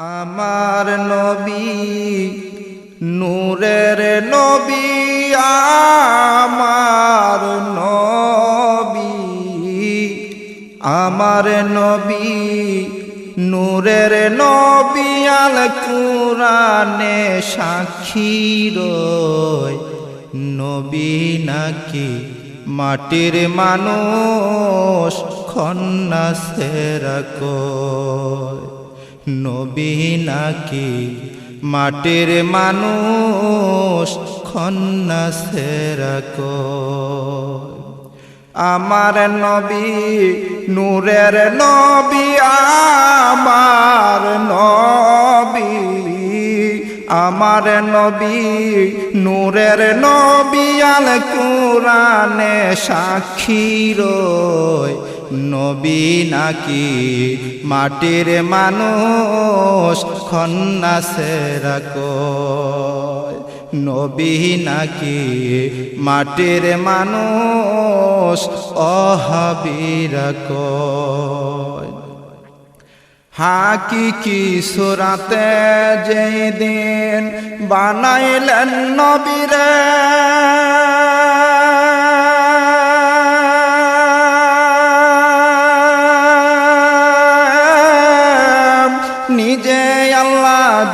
আমার নবী, নূরের নবী, আমার নবী। আমার নবী, নূরের নবী, আল কুরানে সাক্ষী রয়। নবী নাকি মাটির মানুষ খন্না সেরা কয়। নবী নাকি মাটির মানুষ? খন্না সেরা কয়। আমার নবী নূরের নবী, আমার নবী। আমার নবী নূরের নবী আল কুরানে সাক্ষী রয়। নবী নাকি মাটির মানুষ? খন্না সেরা নবী নাকি মাটির মানুষ? অহাবিরা কয়। হাকিকি সুরাতে যেই দিন বানাইলেন নবীরে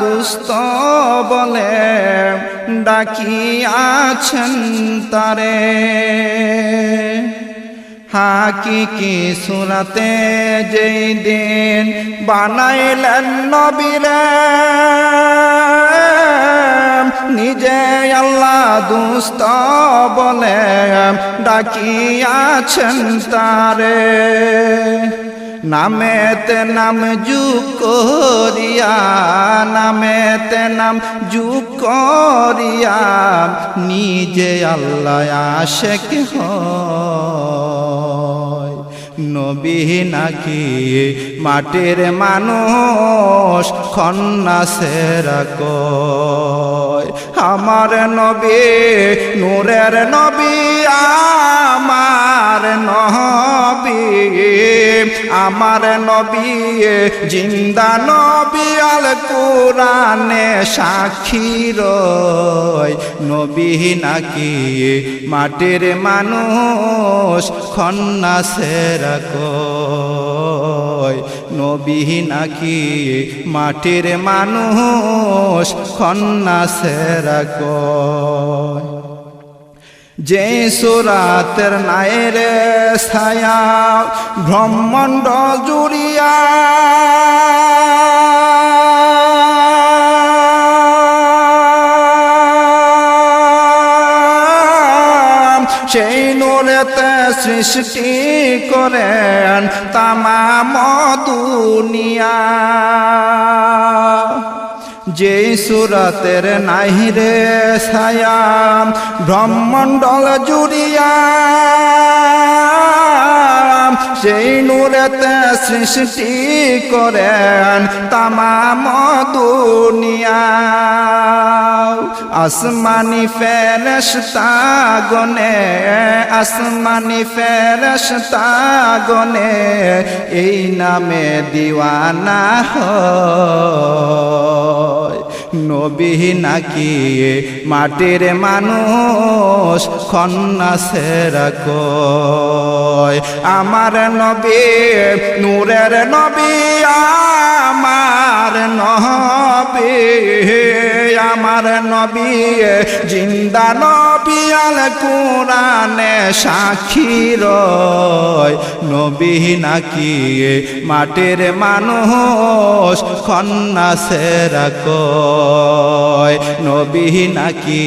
দুস্ত বলে ডাকিয়াছেন তারে। হাকিকি সুরাতে যেই দিন বানাইলেন নবীরে, নিজে আল্লাহ দুস্ত বলে ডাকিয়াছেন তারে। নামেতে নাম যুগ করিয়া, নামেতে নাম যুগ নিজে আল্লাহ আশেক নবী নাকি মাটির মানুষ, খন্না সেরা আমার নবী, নূরের নবী, আমার নবী। আমার নবী জিন্দা নবী আল কোরআনে সাক্ষী রয়। নবী নাকি মাটির মানুষ খন্না সেরা নবী নাকি মাটির মানুষ খন্না সেরা কয়। যে সুরাতের নায়ের ছায়া ব্রহ্মাণ্ড জুড়িয়া সেই নূরেতে সৃষ্টি করেন তামাম দুনিয়া যে সুরতের নাহিরে ছায়া ব্রহ্মণ্ডল জুড়িয়া সেই নূরেতে সৃষ্টি করেন তামাম দুনিয়া। আসমানি ফেরস গনে আসমানি ফেরস গনে এই নামে দিওয়ানা হয়। নবী নাকি মাটির মানুষ? খন্না সেরা কয় আমার নবী নূরের নবী আমার নবী। আমার নবী জিন্দা নবী আল কোরআনে সাক্ষী রয়। নবী নাকি মাটির মানুষ, খন্না সেরা কয়। নবী নাকি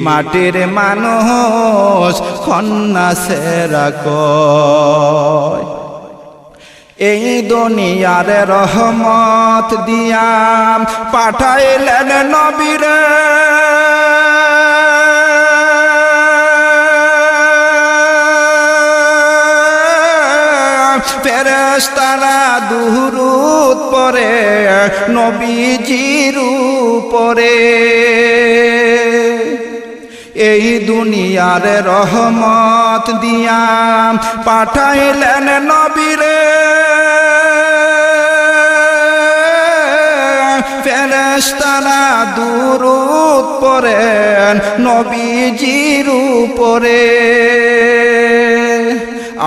মাটির মানুষ, খন্না কয়। এই দুনিয়ার রহমত দিয়াম পাঠাইলেন নবীরে। ফেরেস্তারা দুরুদ পরে নবীজির পরে এই দুনিয়ার রহমত দিয়া পাঠাইলেন নবীরে। ফেরেশতারা দুরুদ পড়েন, নবীজির উপরে।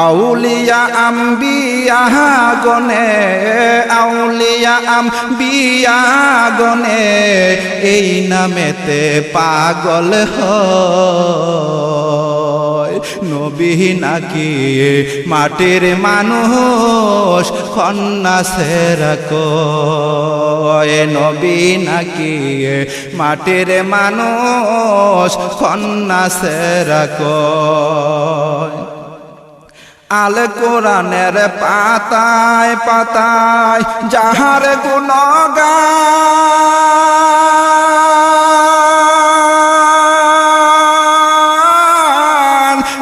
আউলিয়া আম্বিয়া গনে আউলিয়া আম্বিয়া গনে এই নামেতে পাগল হয়। নবী নাকি মাটির মানুষ কন্যা সেরা নবী নাকি? মাটির মানুষ কন্যা সেরা আল কোরআনের পাতায় পাতায় যাহার গুণগান।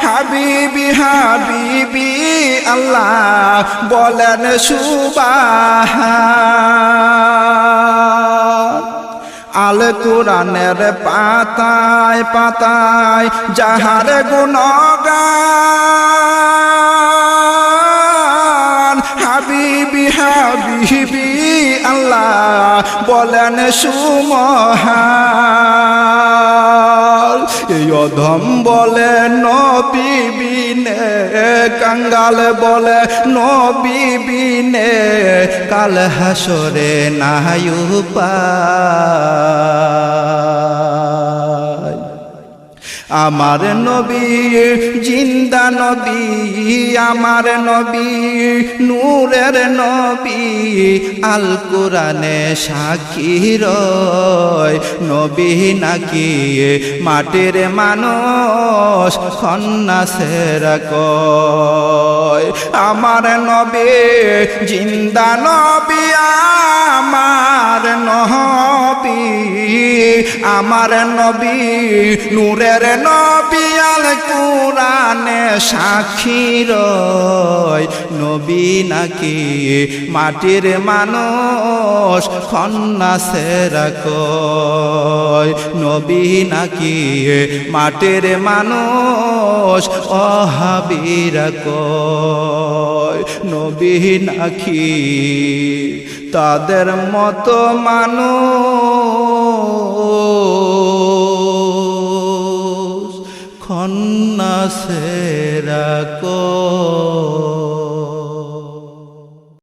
হাবিবি হাবিবি, আল্লাহ বলেন সুবাহ আল কোরআনের পাতায় পাতায় যাহার গুণগান। হাবিবি হাবিবি আল্লাহ বলেন সুমহান। এই অধম বলে নবিবিনে কাঙ্গাল বলে নবিবিনে কাল হাসরে নাহায়ু পায় আমার নবী, জিন্দা নবী, আমার নবী, নূরের নবী, আল কোরআনে সাক্ষী রয়। নবী নাকি মাটির মানুষ কন্যা সেরা কয়। আমার নবী, জিন্দা নবী, আমার আমার নবী, নূরের নবী আল কোরআনে সাক্ষী রয়। নবী নাকি মাটির মানুষ কয়। নবী নাকি মাটির মানুষ, অহাবিরা কয়। নবী নাকি তাদের মতো মানুষ। খন্না সেরা কয়